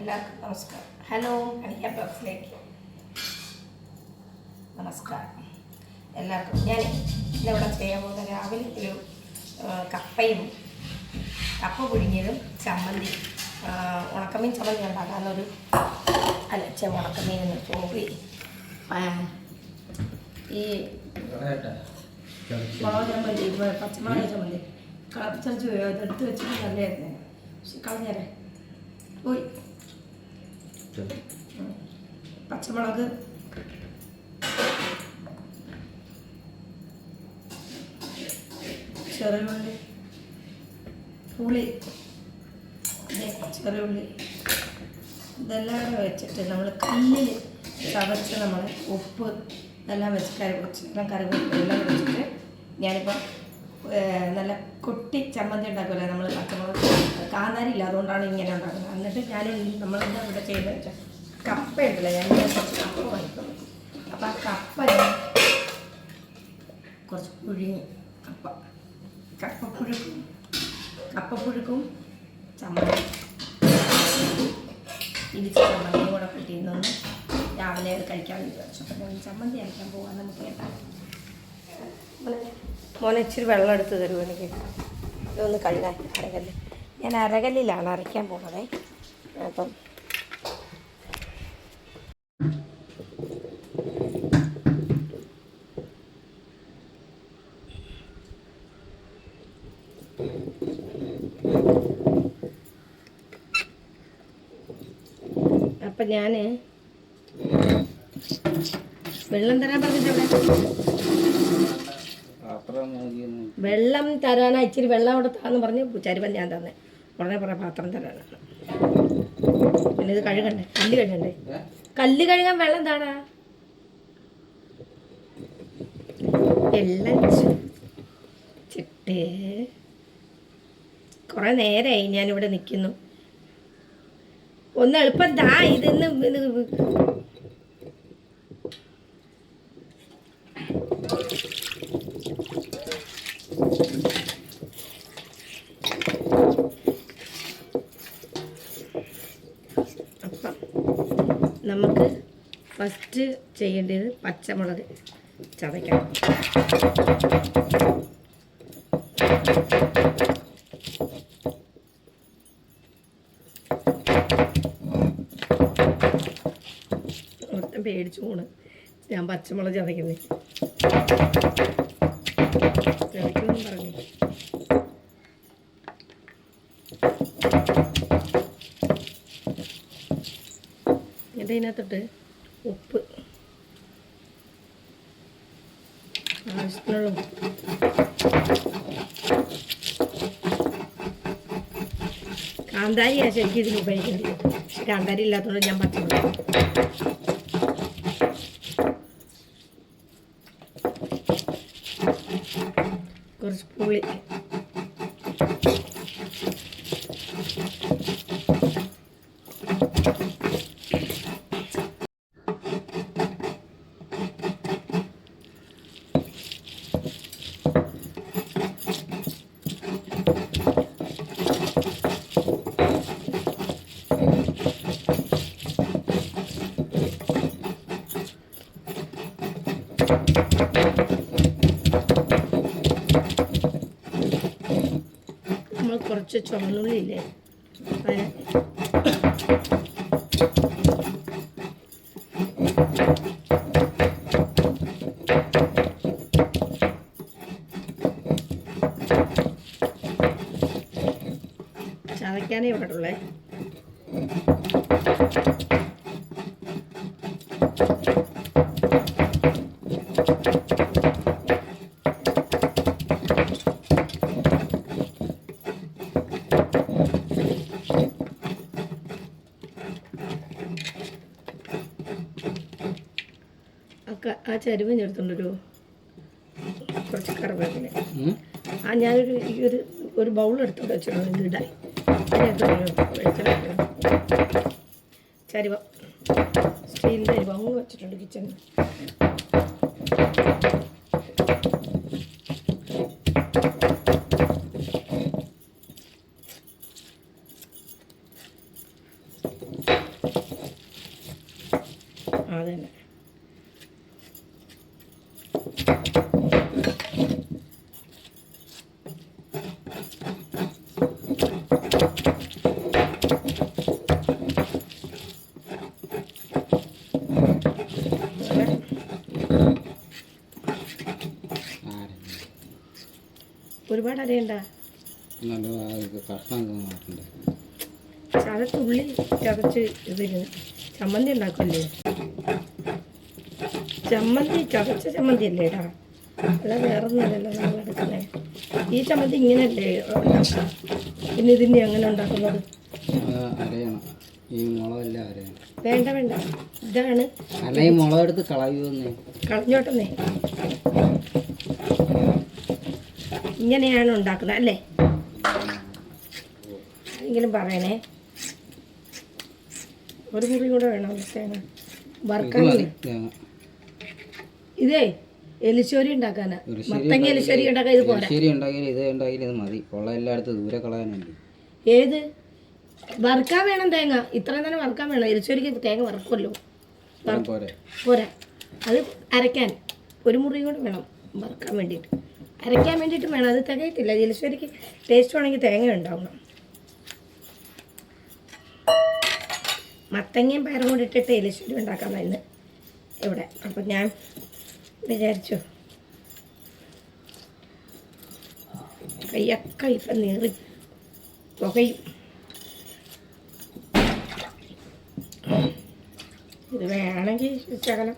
എല്ലാവർക്കും നമസ്കാരം. ഹലോ ഹണിയ ബോക്സിലേക്ക് നമസ്കാരം. എല്ലാവർക്കും ഞാൻ ഇന്നിവിടെ ചെയ്യാൻ പോകുന്ന രാവിലെ ഒരു കപ്പയും കപ്പ പുഴുങ്ങിയതും ചമ്മന്തി ഉണക്കമീൻ ചമ്മന്തി ഉണ്ടാക്കാമെന്നൊരു അല്ല ചെ ഉണക്കമീൻ സോറി ഈ മുളക് ചമ്മന്തി പച്ചമുളക് ചമ്മന്തി. കളപ്പിച്ചടിച്ച് എടുത്ത് വെച്ചിട്ട് നല്ലതായിരുന്നു. പക്ഷെ കളഞ്ഞേരെ. പോയി. പച്ചമുളക്. ചെറിയുള്ളി പുളി. ചെറിയുള്ളി ഇതെല്ലാം കൂടെ വെച്ചിട്ട് നമ്മൾ കല്ലിൽ ചവച്ച് നമ്മൾ ഉപ്പ് ഇതെല്ലാം വെച്ച് കറി കുറച്ച് എല്ലാം എല്ലാം കൂടെ വെച്ചിട്ട് ഞാനിപ്പോൾ നല്ല കൊട്ടി ചമ്മന്തി ഉണ്ടാക്കുമല്ലോ നമ്മൾ പച്ചമുളക്? കാന്നാരില്ല അതുകൊണ്ടാണ് ഇങ്ങനെ ഉണ്ടാക്കുന്നത്. എന്നിട്ട് ഞാൻ നമ്മളെന്താ ഇവിടെ ചെയ്ത് വെച്ചാൽ കപ്പ ഉണ്ടല്ലോ ഞാൻ കുറച്ച് കപ്പ വാങ്ങിക്കുന്നു അപ്പം ആ കപ്പ കുറച്ച് പുഴുങ്ങി. കപ്പ. കപ്പപ്പുഴുക്കും കപ്പപ്പുഴുക്കും ചമ്മന്തി. ഇടിച്ച ചമ്മന്തിയും കൂടെ കിട്ടിയിരുന്നൊന്ന് രാവിലെ അത് കഴിക്കാൻ വിചാരിച്ചു. അപ്പം ചമ്മന്തി അരയ്ക്കാൻ പോകാൻ നമുക്ക് കേട്ടാ. മോനെ ഇച്ചിരി വെള്ളം എടുത്ത് തരുമോ എനിക്ക്? ഇതൊന്ന് കഴുകാൻ അരകല്ല്. ഞാൻ അരകല്ലിലാണ് അരയ്ക്കാൻ പോകുന്നത് അപ്പം അപ്പം ഞാൻ വെള്ളം തരാൻ പറഞ്ഞിട്ട് വെള്ളം തരാനാ ഇച്ചിരി വെള്ളം അവിടെ താന്ന് പറഞ്ഞ് ചരുവൻ ഞാൻ തന്നെ. ഉടനെ പറയാം പാത്രം തരാനാണ്. പിന്നെ ഇത് കഴുകണ്ടേ? കല്ല് കഴുകണ്ടേ? കല്ല് കഴുകാൻ വെള്ളം താടാ? എല്ലാം ചിട്ടേ ചിട്ട്. കുറെ നേരമായി ഞാനിവിടെ നിൽക്കുന്നു ഒന്ന് എളുപ്പം താ ഇതെന്ന് നമുക്ക് ഫസ്റ്റ് ചെയ്യേണ്ടത് പച്ചമുളക് ചതയ്ക്കണം. മൊത്തം പേടിച്ചു പോണ്. ഞാൻ പച്ചമുളക് ചതയ്ക്കുന്നത് പറഞ്ഞു. ഇതിനകത്തോട്ട് ഉപ്പ്. ആവശ്യത്തിനുള്ള ഉപ്പ്. കാന്താരിയാണ് ശരിക്കും ഇതിന് ഉപയോഗിക്കുന്നത് പക്ഷെ കാന്താരി ഇല്ലാത്തതുകൊണ്ട് ഞാൻ പച്ചമുളക് കുറച്ച് പുളി. നമ്മൾ കുറച്ച് ചുവന്നുള്ളി ഇല്ലേ? ചതയ്ക്കാനേ പാടുള്ളേ ഒക്കെ ആ എടുത്തോണ്ട് വരുമോ കുറച്ച് കറിവേപ്പില ആ ഞാനൊരു ഈ ഒരു ഒരു ബൗൾ എടുത്തോണ്ട് വെച്ചിട്ടുണ്ട്. ഇടാൻ ചരുവ. സ്റ്റീലിന്റെ അരിവ ബൗൾ വെച്ചിട്ടുണ്ട് കിച്ചണിൽ അത് തന്നെ അങ്ങനെ ഒരുപാട് കഷ്ണം മാറ്റണ്ടേ ചതച്ച് ഇതിന് ചമ്മന്തി ഉണ്ടാക്കല്ലേ ചമ്മന്തി ചതച്ച ചമ്മന്തി അല്ലേ ഇടാ? അല്ല വേറെ ഒന്നുമല്ലല്ലോ നമ്മൾ എടുക്കുന്നത് ഈ ചമ്മന്തി ഇങ്ങനെയല്ലേ അല്ലേ പിന്നെ ഇതിന്റെ എങ്ങനെ ഉണ്ടാക്കുന്നത്? ഈ മുളകെല്ലാം വേണ്ട വേണ്ട. ഇതാണ് അല്ല ഈ മുളകെടുത്ത് കളയുമെന്നേ കളഞ്ഞോട്ടെന്നേ ഇങ്ങനെയാണ് ഉണ്ടാക്കുന്നത് അല്ലേ? എങ്കിലും പറയണേ? ഒരു മുറി കൂടെ വേണം തേങ്ങ ഇത് വറുക്കാൻ ഇതേ എലിശ്ശേരി ഉണ്ടാക്കാനാ. മത്തങ്ങ എലിശ്ശേരി ഉണ്ടാക്കാൻ ഇത് പോരാ. ഇത് ഉണ്ടാക്കിയാൽ ഇത് മതി. ഉള്ള എല്ലായിടത്തും ദൂരെ കളയാനുണ്ട്. ഏത്? വറുക്കാൻ വേണം തേങ്ങ. ഇത്രയും തന്നെ വറുക്കാൻ വേണം. എലിശ്ശേരിക്ക് തേങ്ങ വറുക്കുമല്ലോ. പോരാ. അത് അരയ്ക്കാൻ. ഒരു മുറി കൂടെ വേണം വറുക്കാൻ വേണ്ടിയിട്ട്. അരയ്ക്കാൻ വേണ്ടിയിട്ട് വേണം. അത് തികയത്തില്ല. ജലശ്വരിക്ക് ടേസ്റ്റ് വേണമെങ്കിൽ തേങ്ങ ഉണ്ടാവണം. മത്തങ്ങയും പയറും കൂടി ഇട്ടിട്ട് എലിശ്ശേരി ഉണ്ടാക്കാൻ ഇന്ന് ഇവിടെ. അപ്പം ഞാൻ വിചാരിച്ചു. കയ്യൊക്കെ ഇപ്പം നീറി പുകയും. ഇത് വേണമെങ്കിൽ ശകലം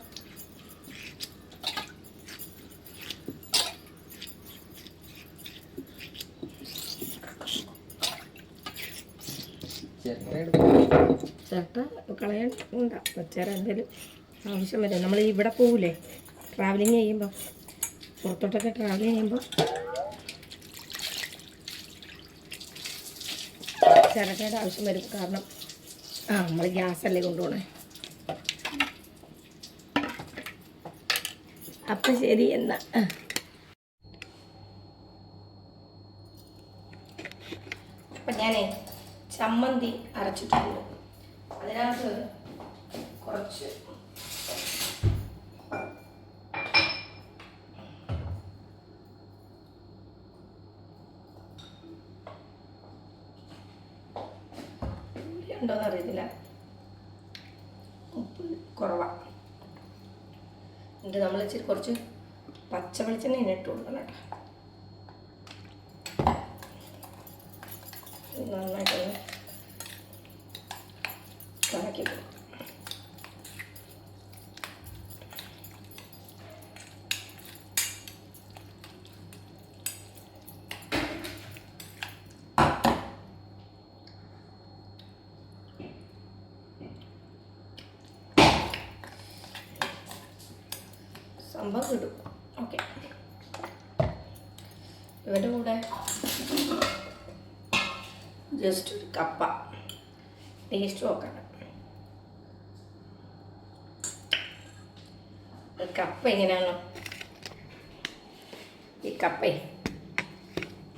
ഉണ്ട വെച്ചേരാ എന്തെങ്കിലും ആവശ്യം വരും. നമ്മൾ ഇവിടെ പോകൂലേ ട്രാവലിങ് ചെയ്യുമ്പോൾ പുറത്തോട്ടൊക്കെ ട്രാവലിങ് ചെയ്യുമ്പോൾ ചിരട്ടയുടെ ആവശ്യം വരും. കാരണം ആ നമ്മൾ ഗ്യാസല്ലേ കൊണ്ടുപോകണേ അപ്പം ശരി എന്നാ. അപ്പം ഞാനേ ചമ്മന്തി അരച്ചിട്ടുണ്ട്. അതിനകത്ത് കുറച്ച്. ഉണ്ടോന്ന് അറിയത്തില്ല. ഉപ്പ് കുറവാണ് എന്നിട്ട് നമ്മൾ ഇച്ചിരി കുറച്ച് പച്ച വെളിച്ചെണ്ണ ഇട്ട് കൊടുക്കണം കേട്ടോ. ഇത് സംഭവം കിട്ടും. ഓക്കെ. ഇവരുടെ കൂടെ ജസ്റ്റ് ഒരു കപ്പ. ടേസ്റ്റ് നോക്കണം കപ്പ എങ്ങനെയാണ്? ഈ കപ്പേ.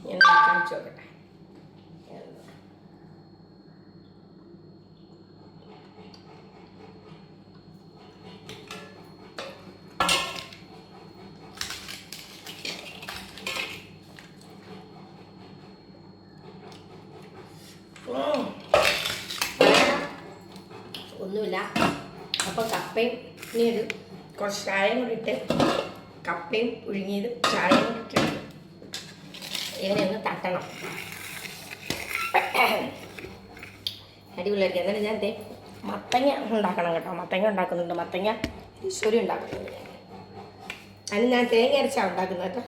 ഞാൻ കാണിച്ചു നോക്കട്ടെ. ഇനി കുറച്ച് ചായയും കൂടി ഇട്ട് കപ്പയും പുഴുങ്ങിയത് ചായയും കൂടി ഇങ്ങനെ ഒന്ന് തട്ടണം. അടിപൊളിയായിരിക്കും. എന്നാലും ഞാൻ ദേ മത്തങ്ങ ഉണ്ടാക്കണം കേട്ടോ. മത്തങ്ങ ഉണ്ടാക്കുന്നുണ്ട്. മത്തങ്ങ ഈശ്വരി ഉണ്ടാക്കുന്നുണ്ട്. അതിന് ഞാൻ തേങ്ങ അരച്ചാണ് ഉണ്ടാക്കുന്നത് കേട്ടോ.